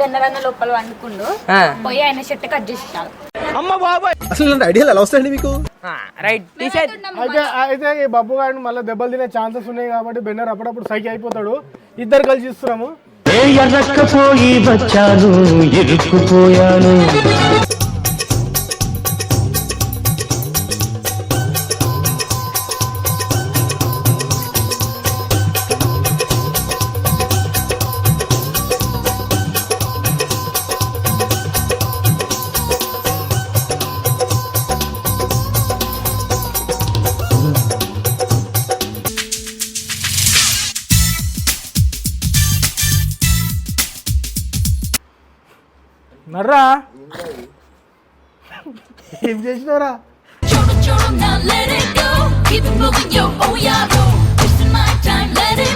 బెన్నరన్న లోపల వండుకుండు. పోయి ఆయన షర్ట్ కట్ చేసేసాడు. అసలు ఇలాంటి ఐడియాలు ఎలా వస్తాయండి మీకు? రైట్. అయితే అయితే ఈ బబ్బు గారిని మళ్ళీ దెబ్బలు తినే ఛాన్సెస్ ఉన్నాయి కాబట్టి బెన్నర్ అప్పుడప్పుడు సైకి అయిపోతాడు. ఇద్దరు కలిసి ఇస్తున్నాము ఎర్రక్కపోయి వచ్చాను ఇరుక్కుపోయాను.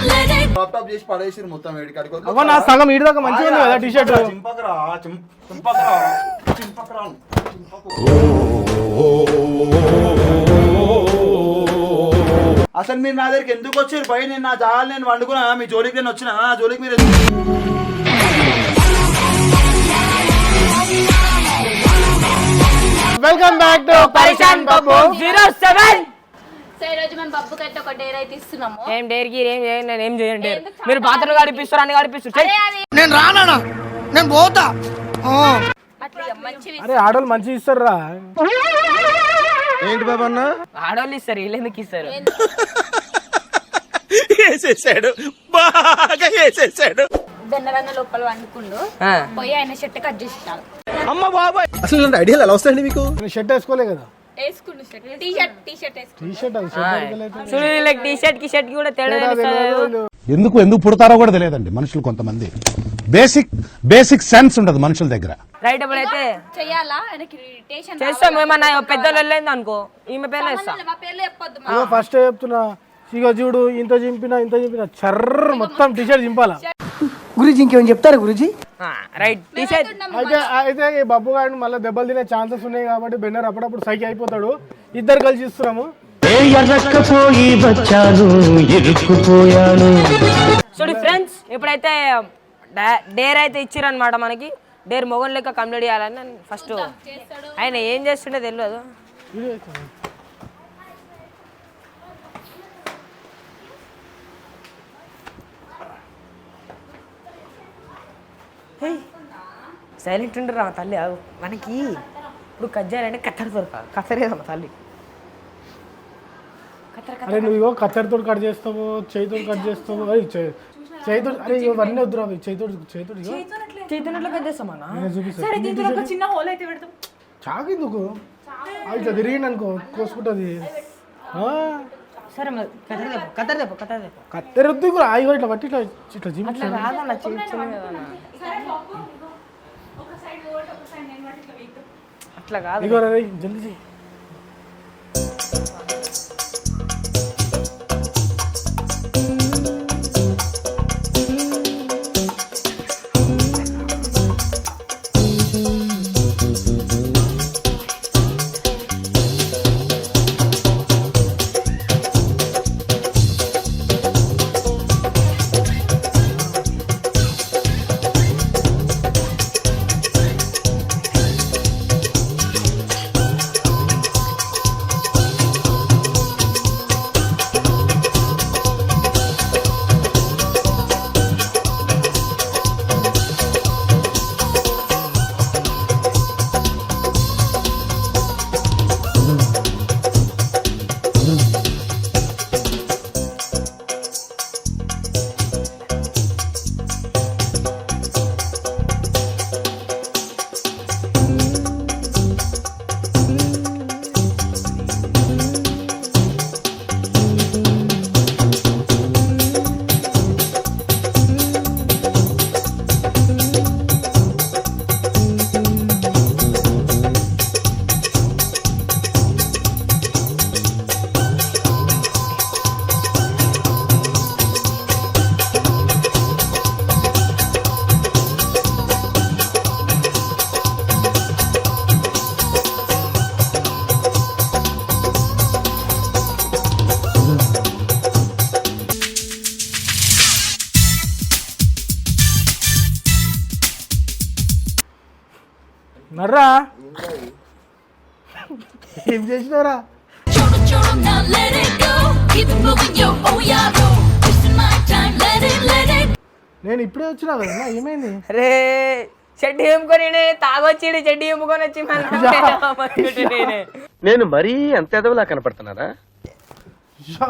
Let it టాప్ టాప్ చేసి పడేసి మొత్తం వేడికాడికి అవ్వ నా సగం ఇటు దాకా మంచిగా ఉంది కదా టీ షర్ట్ చింపకరా చిం- చింపకరా చింపకరా అసలు మీరు నా దగ్గరికి ఎందుకు వచ్చారు? భయ నేను నా జాగాలు నేను వండుకున్నా మీ జోలికి నేను వచ్చినా? నా జోలికి మీరు వెల్కమ్ బ్యాక్ టు పరిశాన్ బాబు జీరో సెవెన్ సో ఈ రోజు మేము బబ్బుకి అయితే ఒక డేర్ అయితే ఇస్తున్నాము. ఏం డేర్కి ఏం చేయండి నేను ఏం చేయండి డేర్ మీరు బాత్రూమ్ గడిపిస్తారు అన్ని అది అట్లా ఇక మంచివి అరే ఆడోళ్ళు మంచిగా ఇస్తారు రా ఏంటి బాబా అన్న? ఆడవాళ్ళు ఇస్తారు ఎందుకు ఇస్తారు? వేసేసాడు. బాగా వేసేసాడు. బెన్నరన్న లోపల వండుకుండు. ఆ. పోయి ఆయన షర్ట్ కట్ చేసేసాడు అసలు ఇలాంటి ఐడియాలు ఎలా వస్తాయండి మీకు? నేను షర్ట్ వేసుకోలే కదా. వేసుకుండు shirt. T shirt T shirt వేసుకుండు T shirt అది షర్ట్ వేసుకోలేదు. చూడు వీళ్ళకి టీ షర్ట్కి షర్ట్కి కూడా తేడా తెలుస్తలేదు. ఎందుకు ఎందుకు పుడతారో కూడా తెలియదండి మనుషులు కొంతమంది. బేసిక్ బేసిక్ సెన్స్ ఉండదు మనుషుల దగ్గర. రైట్ ఆయనకి ఇరిటేషన్ చేస్తాం ఏమన్నా పెద్దలు వెళ్ళింది అనుకో. ఈమె వేస్తా. మా పేర్లు చెప్పొద్దు ఇగో ఫస్ట్ చెప్తున్నా ఇక చూడు ఇంత చింపినా ఇంత చింపినా చర్ర మొత్తం టీ షర్ట్ చింపాలా? గురుజీ ఇంకేమైనా చెప్తారా గురుజీ? రైట్. టీ షర్ట్ అయితే అయితే ఈ బబ్బు గారిని మళ్ళీ దెబ్బలు తినే ఛాన్సెస్ ఉన్నాయి కాబట్టి బెన్నర్ అప్పుడప్పుడు సైకి అయిపోతాడు. ఇద్దరు కలిసి ఇస్తున్నాము చూడు ఫ్రెండ్స్ ఇప్పుడైతే డేర్ అయితే ఇచ్చిరనమాట మనకి. డేర్ మొగన్ లెక్క కంప్లీట్ చేయాలని ఫస్ట్ ఆయన ఏం చేస్తుండే తెలియదు సైలెంట్ ఉండరా తల్లి? ఆగు. మనకి ఇప్పుడు కట్ చేయాలంటే కత్తెర దొరకాలి. కత్తరేదమ్మా తల్లి. అరే నువ్వు ఇగో కత్తెరతో కట్ చేస్తావు చేయితో కట్ చేస్తావు? అరే చేయితో అరే ఇవన్నీ వద్దురా చేయితో చేయితో నేను చూపిస్తాను చిన్న హోల్ అయితే పెడతాం. ఇట్లా తిరిగింది అనుకో కోసుకుంటుంది ఆ, సరే మరి కత్తెర తెప్పు కత్తెర తెప్పు కత్తెర తెప్పు. కత్తెర వద్దు కూడా ఇగో ఇట్లా పట్టి ఇట్లా ఇట్లా జిమ్ అట్లా చిన్న కదన్న అట్లా కాదు. ఇగో రే జల్దీ చెయ్యి it, let it నేను ఇప్పుడే వచ్చినా కదా ఏమైంది? అరే చెడ్డి ఏముకొని తాగొచ్చి చెడ్డి ఏముకొని వచ్చి నేనే. నేను మరీ అంత ఎదవలా కనపడుతున్నారా షా.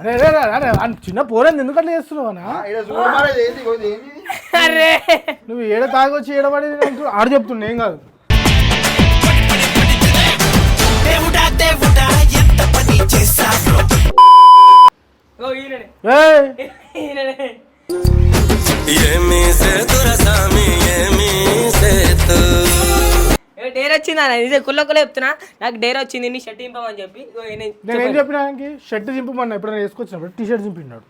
అరే అరే అరే, చిన్న పోరని ఎందుకు అట్లా చేస్తున్నావు? అరే. నువ్వు ఏడ తాగొచ్చి ఏడబడి ఆడ చెప్తుండే ఏం కాదు. ఓ ఈయననే. ఏయ్! ఈయననే. ఏ, డేర్ వచ్చిందా? ఇదే కుల్ల కుల్ల చెప్తున్నా. నాకు డేర్ వచ్చింది నీ షర్ట్ ఇంపమని చెప్పి. నేను ఏం చెప్పినా. షర్ట్ చింపమన్నా ఎప్పుడైనా వేసుకొచ్చినప్పుడు టీ షర్ట్ చింపినాడు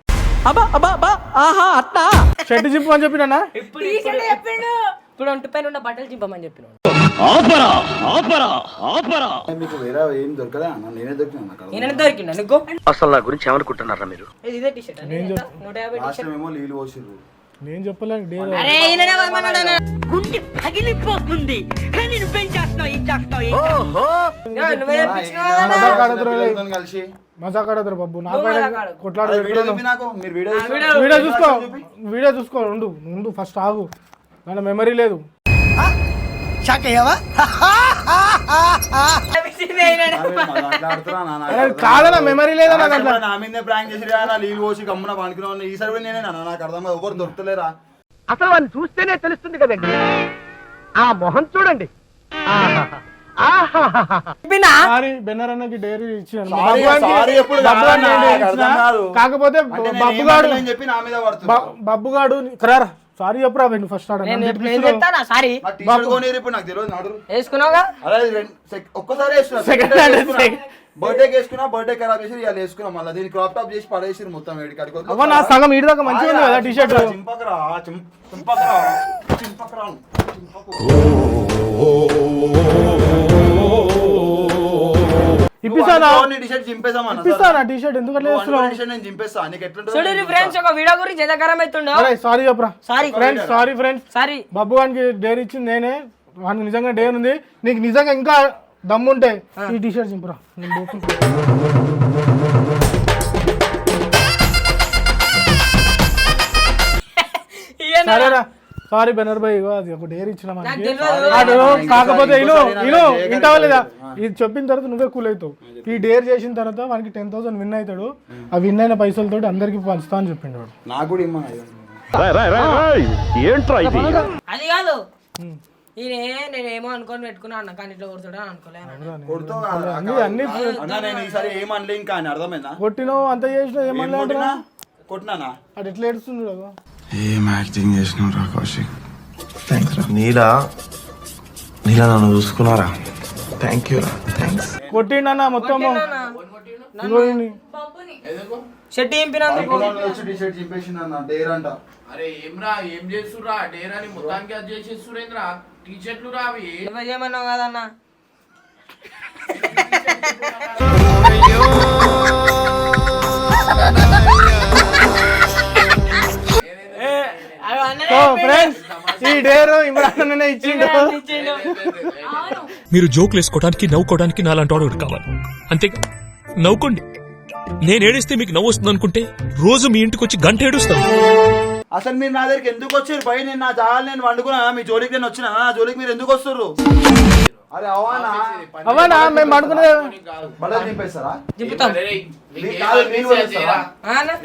షర్ట్ చింపమని చెప్పినా ఇప్పుడు ఇప్పుడు ఇప్పుడు ఒంటి పైన ఉన్న బట్టలు చింపమని చెప్పిన మీకు వేరే ఏం దొరకలే అన్న నేనే దొరికినా ఈయన దొరికిండ నీకు అసలు నా గురించి ఏమనుకుంటున్నారా మీరు? ఇది ఇదే టీ షర్ట్ నూట యాభై టీ ఏమో నీళ్ళు పోసిర్రు. నేను చెప్పలేను డేర్ అరే ఈయననే ఏమన్నాడు ఆయన? యా, నువ్వే చెప్పించినావు కదా. మజాక్ ఆడదురు పిల్లలతోని కలిసి. మజాక్ ఆడదురు బాబు. నా నువ్వు కాడ మజాక్ ఆడకు. కొట్లాడు అదే వీడియో చూపి నాకు. మీరు వీడియో చూసి- వీడియో చూసుకో. వీడియో చూసుకో ఉండు. ఉండు ఫస్ట్ ఆగు. దాని మెమరీ లేదు. షాక్ అయ్యావా? నాకు కాదనా. మెమరీ లేదా లాస్ట్ దాంట్లో టైం నా మీదే ప్రాంక్ చేసి నా నీళ్ళు పోసి గమ్మున పనుకున్నా ఈసారి కూడా నేనే నాన్న నాకు అర్థం కాదు ఎవరు దొరుకుతలేరా? అసలు వాడిని చూస్తేనే తెలుస్తుంది కదండి. ఆ మొహం చూడండి. డైరీ ఇచ్చాను. నాకు. కాకపోతే బబ్బుగాడు బబ్బుగాడు సారీ చెప్పురా నువ్వు ఫస్ట్ ఆడ నేను చెప్తానా సారీ నా టీ-షర్ట్ కొనిరు ఇప్పుడు నాకు తెలియదు నడు వేసుకున్నావుగా సెక్- ఒక్కసారి వేసుకున్నా సెకండ్ second. బర్త్డేకి వేసుకున్నా బర్త్డే ఖరాబ్ చేసి ఇవాళ వేసుకున్నా మళ్ళీ దీన్ని క్రాప్ టాప్ చేసి పడేసి మొత్తం కడిగి అవ్వ నా సగం ఈడి దాకా మంచిగా ఉంది కదా టీ షర్ట్ చింపకరా చిం- చింపకరా చింపకరా ఫ్రెండ్స్ ఒక వీడియో గురించి ఎంత గరం అవుతుండో? సారీ చెప్పురా. Sorry friends sorry friends sorry Babbu వానికి డేర్ ఇచ్చింది నేనే. వానికి నిజంగా డేర్ ఉంది. నీకు నిజంగా ఇంకా దమ్ముంటే ఈ టీ షర్ట్ చింపురా సరేరా. సారీ బెనర్ భాయ్ ఇగో అది ఒక డేర్ ఇచ్చిన నాకు మనకి. కాకపోతే ఇను ఇను ఇంటవా లేదా ఇది చెప్పిన తర్వాత నువ్వే కూల్ అవుతావు. ఈ డేర్ చేసిన తర్వాత వానికి టెన్ థౌసండ్ విన్ అవుతాడు. ఆ విన్ అయిన పైసలతోటి అందరికి పంచుతా అని చెప్పిండు వాడు. నాకు కూడా ఇమ్మా ఏంట్రా ఇది? అది కాదు. ఈయన నేను ఏమో అనుకొని పెట్టుకున్నా అన్న కానీ ఇట్లా కొడుతాడా కొట్టినావు అంత చేసినావు ఏం ఏమన్నా కొట్టినా? కొట్టినానా? అది ఎట్లా ఏడుస్తున్నాడు ఏం యాక్టింగ్ చేసినావు రా కౌశిక్? థ్యాంక్స్ రా. నీలా నీలా నన్ను చూసుకున్నారా? థ్యాంక్ యూ రా. థ్యాంక్స్ కొట్టిండన్నా మొత్తం. షర్ట్ అంట అరే ఏమ్రా ఏం చేస్తురా డేరాని మొత్తానికి అది చేసేస్తురేంద్రా? టీ షర్ట్లు రా అవి. చేయమన్నావు కదన్నా? డేర్ ఇమ్రాన్ అన్ననే ఇచ్చిండు ఇచ్చిండు. మీరు జోకులు వేసుకోవడానికి నవ్వుకోవడానికి నాలాంటి వాడు కావాలి? అంతేగా నవ్వుకోండి. నేను ఏడిస్తే మీకు నవ్వు వస్తుంది అనుకుంటే రోజు మీ ఇంటికి వచ్చి గంట ఏడుస్తాను. అసలు మీరు నా దగ్గరికి ఎందుకు వచ్చారు? భయ నేను నా జాగాలు నేను వండుకున్నా మీ జోలికి నేను వచ్చిన నా జోలికి మీరు ఎందుకు వస్తుర్రు అరే అవానా? అవనా? మేము దింపుతాం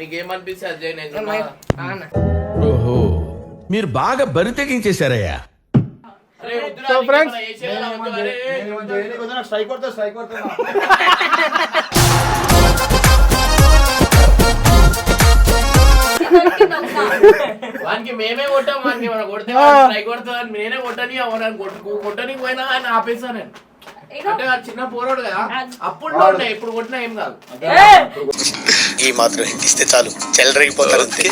నీకేమనిపిస్తే? ఆ చేయి, నేను మీరు బాగా బరి తెగించేశారయ్యా సో ఫ్రెండ్స్ వానికి మేమే కొట్టాం వానికి మనం కొడితే స్ట్రైక్ కొడతామని నేనే కొట్టని అవడానికి కొట్టు కొట్టని పోయినా ఆయన ఆపేసా నేను. అంటే చిన్న పోరాడు కదా. అప్పుడు ఇప్పుడు కొట్టినా ఏం కాదు! ఈ మాత్రం హిందిస్తే చాలు. చెల్లరగిపోతారు అంతే.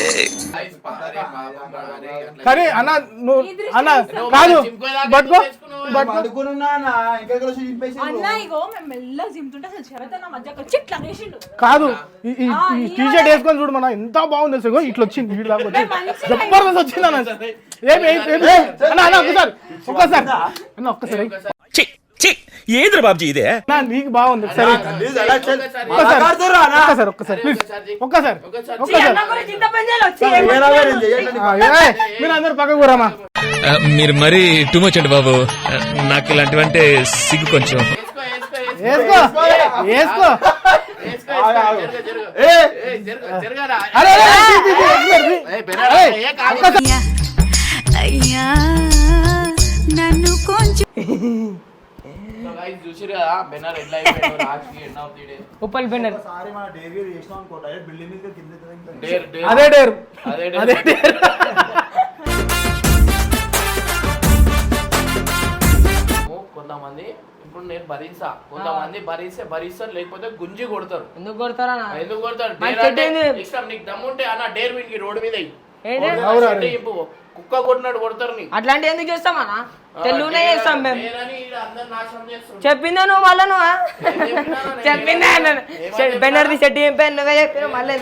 కానీ అన్న నువ్వు అన్న కాదు పట్టుకో ఇట్లా కాదు ఈ- టీ షర్ట్ వేసుకొని చూడు మన ఎంత బాగుంది ఇగో ఇట్లా వచ్చింది వచ్చి జబర్దస్త్ వచ్చింది అన్న. ఏం ఏం ఏం అన్న అన్న ఒక్కసారి ఒక్కసారి. అన్న ఒక్కసారి. ఏంద్ర బాబ్జీ ఇదే? నీకు బాగుంది. ఒక్కసారి? ఒక్కసారి ఒక్కసారి ప్లీజ్ మీరు అందరు పక్కకు కూరమ్మా మీరు మరీ టూ మచ్ అండి బాబు. నాకు ఇలాంటివంటే సిగ్గు కొంచెం. వేసుకో వేసుకో అయ్యా నన్ను కొంచెం ఉప్పల్ బెన్నర్ అదే డేరు. అదే డేరు. కొంతమంది ఇప్పుడు నేను భరించా కొంతమంది భరిస్తే భరిస్తారు లేకపోతే గుంజి కొడతారు. ఎందుకు కొడతారా? ఎందుకు కొడతారు? ఇష్టం నీకు దమ్ముంటే అన్న డేర్ వీనికి రోడ్ మీద కుక్క కొట్టినట్టు కొడతారు అట్లాంటి ఎందుకు చేస్తామన్నా తెలుగునే చేస్తాం మేము. చెప్పిందా నువ్వు మళ్ళా నువ్వు? చెప్పినా చెప్పిందా? షర్ట్ ఏం పేరు నువ్వే చెప్పిన మళ్ళీ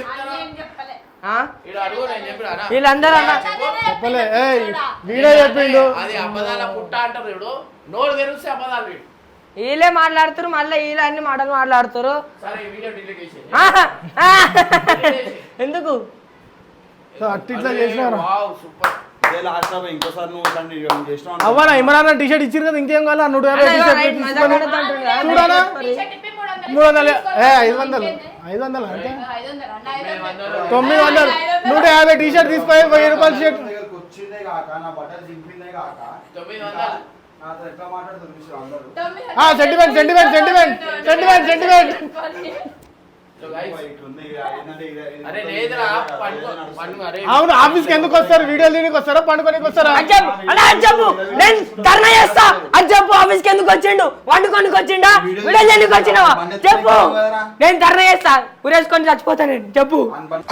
ఆ? ఈడ అడుగు నేను చెప్పిన అన్న. వీళ్ళందరూ అన్న చెప్పలే. ఏయ్ వీడే చెప్పిండు. అది అబద్ధాల పుట్ట అంటారు చూడు. నోరు తెరిస్తే అబద్ధాలు వీడు. వీళ్ళే మాట్లాడుతారు మళ్ళీ వీళ్ళే అన్ని మాటలు మాట్లాడుతారు! ఎందుకు? సో అట్టి ఇట్లా చేసినారా సూపర్ అవ్వనా ఇమరాన్ టీ షర్ట్ ఇచ్చారు కదా ఇంకేం కావాలా? నూట యాభై టీ షర్ట్. చూడాలా మూడు వందలు. ఏ ఐదు వందలు. ఐదు వందలు అంటే? తొమ్మిది వందలు. నూట యాభై టీ షర్ట్ తీసుకొని వెయ్యి రూపాయల shirt sentiment sentiment sentiment sentiment sentiment అవును ఆఫీస్కి ఎందుకు వస్తారు? వీడియోలు దీనికి వస్తారా? పండుకోనికి వస్తారా? అలా చెప్పు నేను ధర్నా చేస్తా. అది చెప్పు ఆఫీస్కి ఎందుకు వచ్చిండు? వండుకోనికి వచ్చిండా? వీడియో ఎందుకు వచ్చినావా? చెప్పు. నేను ధర్నా చేస్తా. ఉరేసుకొని చచ్చిపోతా నేను. చెప్పు.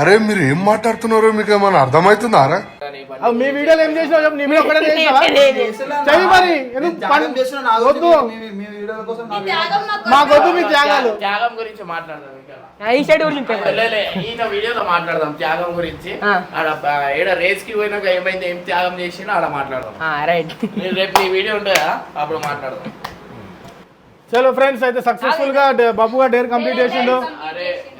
అరే మీరు ఏం మాట్లాడుతున్నారో? మీకు ఏమైనా అర్థమవుతుందా? మీ వీడియోలు ఏం చేసినావు చెప్పు? నీ మీద చేసినావా? చెయ్యి మరి ఎందుకు వద్దు. మీ- మీ- మీ వీడియోల కోసం నా త్యాగం మాకు మాకొద్దు మీ త్యాగాలు. త్యాగం గురించి మాట్లాడదాం ఇంకా. ఈ సైడ్ గురించి చెప్పు. లే, లే, ఈయన వీడియోలో మాట్లాడదాం త్యాగం గురించి. ఆ. ఆడ బ- ఈడ రేస్కి పోయినాక ఏమైంది ఏం త్యాగం చేసినా ఆడ మాట్లాడదాం. ఆ, రైట్ రేపు నీ వీడియో ఉంటుందా? అప్పుడు మాట్లాడదాం. చలో ఫ్రెండ్స్ అయితే సక్సెస్ఫుల్గా డే- బాబుగా డేర్ కంప్లీట్ చేసిండు. అరే